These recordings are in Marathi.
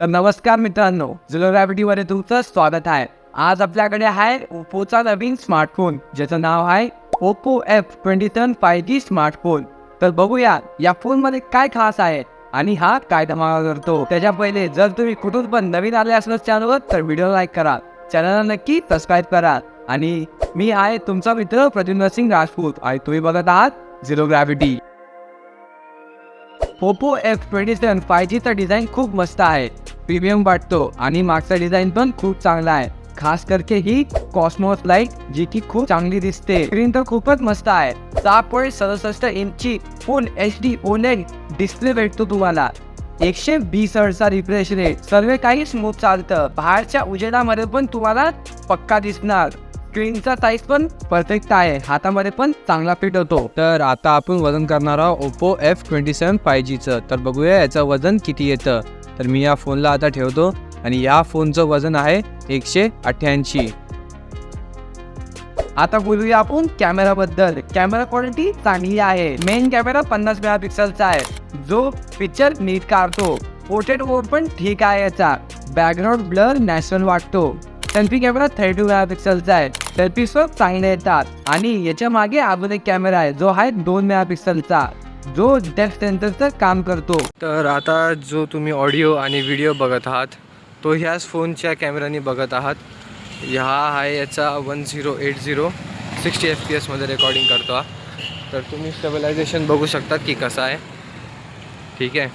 तर नमस्कार मित्रांनो झिरो ग्रॅव्हिटीमध्ये तुमचं स्वागत आहे. आज आपल्याकडे आहे ओप्पोचा नवीन स्मार्टफोन ज्याचं नाव आहे Oppo F twenty seven five G smartphone तर बघूया या फोनमध्ये काय खास आहे आणि हा काय धमाका करतो. त्याच्या पहिले जर तुम्ही कुठून पण नवीन आले असलं चॅनलवर तर व्हिडिओ लाईक करा. चॅनलला नक्की सबस्क्राईब करा. आणि मी आहे तुमचा मित्र प्रद्युम्न सिंग राजपूत आणि तुम्ही बघत आहात zero gravity Oppo F twenty seven five जीचा डिझाईन खूप मस्त आहे. प्रीमियम वाटतो आणि मागचा डिझाईन पण खूप चांगला आहे. खास करके ही कॉस्मोस लाइट जी की खूप चांगली दिसते. स्क्रीन तर खूपच मस्त आहे. सहा पॉईंट सदुसष्ट इंची full H D OLED display भेटतो तुम्हाला. एकशे वीस हर्टचा रिफ्रेश रेट सर्व काही स्मूथ चालतं. बाहेरच्या उजेडामध्ये पण तुम्हाला पक्का दिसणार. स्क्रीनचा साईज पण परफेक्ट आहे. हातामध्ये पण चांगला फिट होतो. तर आता आपण वजन करणार आहोत Oppo F twenty seven five जीचं तर बघूया याचं वजन किती येतं. तर मी या फोनला आता ठेवतो आणि या फोनचं वजन आहे एकशे अठ्ठ्याऐंशी. आता बोलूया आपण कॅमेराबद्दल कॅमेरा क्वालिटी चांगली आहे. मेन कॅमेरा पन्नास मेगापिक्सलचा आहे. जो पिक्चर नीट काढतो. पोर्ट्रेट मोड पण ठीक आहे याचा. बॅकग्राऊंड ब्लर नॅचरल वाटतो. सेल्फी कॅमेरा थर्टी मेगापिक्सलचा आहे. सेल्फी स्कोप चांगले येतात. आणि याच्या मागे अजून एक कॅमेरा आहे. जो आहे दोन मेगापिक्सलचा. जो डेप्थ सेन्सरचं काम करतो. तर आता जो तुम्ही ऑडिओ आणि व्हिडिओ बघत आहात तो ह्याच फोनच्या कॅमेऱ्याने बघत आहात. ह्या आहे याचा one zero eight zero sixty F P एसमध्ये रेकॉर्डिंग करतो हा. तर तुम्ही स्टेबलायझेशन बघू शकता की कसं आहे. ठीक आहे.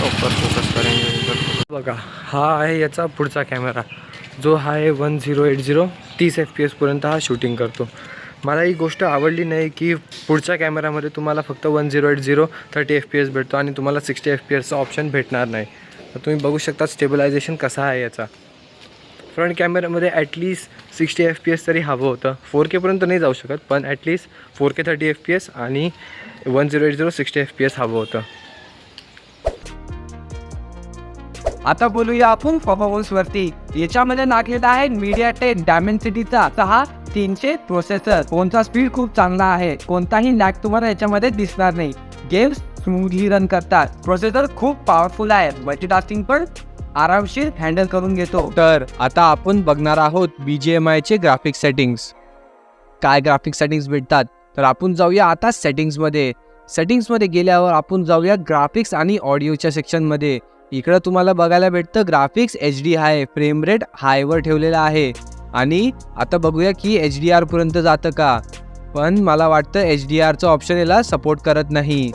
फोकस बघा हा आहे याचा पुढचा कॅमेरा जो हा आहे वन झिरो एट झिरो तीस एफ पी एसपर्यंत हा शूटिंग करतो. मला ही गोष्ट आवडली नाही की पुढच्या कॅमेरामध्ये तुम्हाला फक्त one zero eight zero thirty F P S भेटतो आणि तुम्हाला सिक्स्टी एफ पी एसचा ऑप्शन भेटणार नाही. तर तुम्ही बघू शकता स्टेबलायझेशन कसा आहे याचा. फ्रंट कॅमेऱ्यामध्ये at least sixty F P S तरी हवं होतं. फोर केपर्यंत नाही जाऊ शकत पण at least four K thirty F P S आणि one zero eight zero sixty F P S हवं होतं. आता बोलूया आपण परफॉर्मन्स वरती. याच्यामध्ये नागलेला आहे मीडिया टेन डायमेन्सिटीचा सहा तीनशे प्रोसेसर फोनचा स्पीड खूप चांगला आहे? कोणताही लॅग तुम्हाला याच्यामध्ये दिसणार नाही. गेम्स स्मूथली रन करतात. प्रोसेसर खूप पॉवरफुल आहे. मल्टीटास्किंग पण आरामशीर हँडल करून घेतो. तर आता आपण बघणार आहोत बी जी एम आयचे ग्राफिक्स सेटिंग्स काय ग्राफिक्स सेटिंग्स भेटतात? तर आपण जाऊया आता सेटिंग्समध्ये सेटिंग्समध्ये गेल्यावर आपण जाऊया ग्राफिक्स आणि ऑडिओच्या सेक्शनमध्ये इकडं तुम्हाला बघायला भेटतं graphics H D high frame rate हायवर ठेवलेला आहे. आणि आता बघूया की एच डी आरपर्यंत जातं का. पण मला वाटतं एच डी आरचं ऑप्शन याला सपोर्ट करत नाही.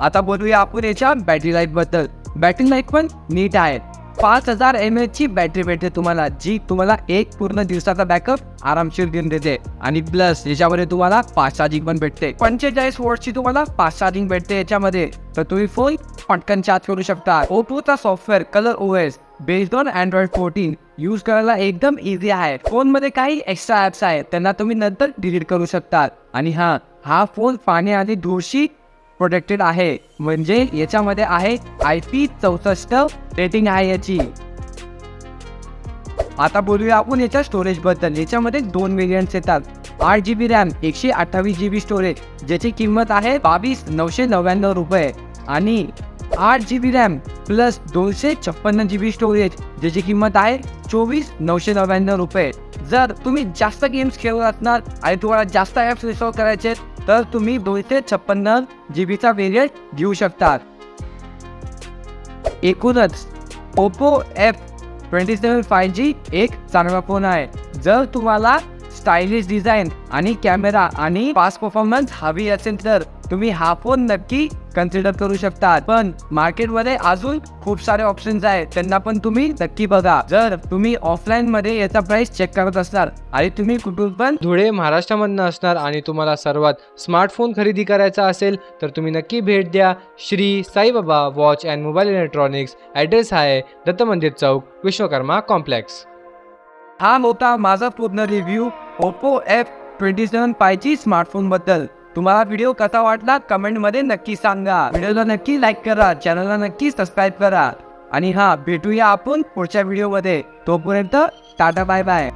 आता बोलूया आपण याच्या बॅटरी लाईफबद्दल. बॅटरी लाईफ पण नीट आहे. पाच हजार एम ची बॅटरी भेटते तुम्हाला जी तुम्हाला एक पूर्ण दिवसाचा बॅकअप आरामशीर देऊन देते. आणि प्लस याच्यामध्ये तुम्हाला फास्ट चार्जिंग पण भेटते. पंचेचाळीस वोल्टची तुम्हाला फास्ट चार्जिंग भेटते याच्यामध्ये. तर तुम्ही फोन पटकन चार्ज करू शकता. ओपोचा software colour O S based on Android fourteen use करायला एकदम इझी आहे. फोनमध्ये काही एक्स्ट्रा ॲप्स आहेत त्यांना तुम्ही नंतर डिलीट करू शकता आणि हा हा फोन पाणी आणि धूळशी प्रोटेक्टेड आहे. म्हणजे याच्यामध्ये आहे आय पी चौसष्ट रेटिंग आहे याची. आता बोलूया आपण याच्या स्टोरेजबद्दल. याच्यामध्ये दोन व्हेरियंट्स येतात. आठ जी बी रॅम एकशे अठ्ठावीस जी बी स्टोरेज ज्याची किंमत आहे बावीस नऊशे नव्याण्णव रुपये. आणि आठ जी बी रॅम प्लस दोनशे छप्पन्न जी बी स्टोरेज ज्याची किंमत आहे चोवीस नऊशे नव्याण्णव रुपये. जर तुम्ही जास्त गेम्स खेळत असणार आणि तुम्हाला जास्त ॲप्स इन्स्टॉल करायचे आहेत, तर तुम्ही दोनशे छप्पन्न जी बीचा व्हेरियंट घेऊ शकता एकूणच Oppo F twenty seven five G एक चांगला फोन आहे. जर तुम्हाला स्टायलिश डिझाईन आणि कॅमेरा आणि फास्ट परफॉर्मन्स हवी असेल तर तुम्ही हा फोन नक्की कन्सिडर करू शकता पण मार्केटमध्ये अजून खूप सारे ऑप्शन्स आहेत. त्यांना पण तुम्ही नक्की बघा. जर तुम्ही ऑफलाईन मध्ये याचा प्राइस चेक करत असणार आणि तुम्ही कुठून पण धुळे महाराष्ट्रामधनं असणार आणि तुम्हाला सर्वात स्मार्टफोन खरेदी करायचा असेल तर तुम्ही नक्की भेट द्या. Shri Saibaba watch and mobile electronics address आहे दत्त मंदिर चौक विश्वकर्मा कॉम्प्लेक्स. हा होता माझा पूर्ण review Oppo F twenty seven फायची स्मार्टफोनबद्दल. तुम्हाला व्हिडिओ कसा वाटला कमेंटमध्ये नक्की सांगा. व्हिडिओला नक्की लाईक करा चॅनलला नक्की सबस्क्राईब करा. आणि हा भेटूया आपण पुढच्या व्हिडिओमध्ये तोपर्यंत टाटा बाय बाय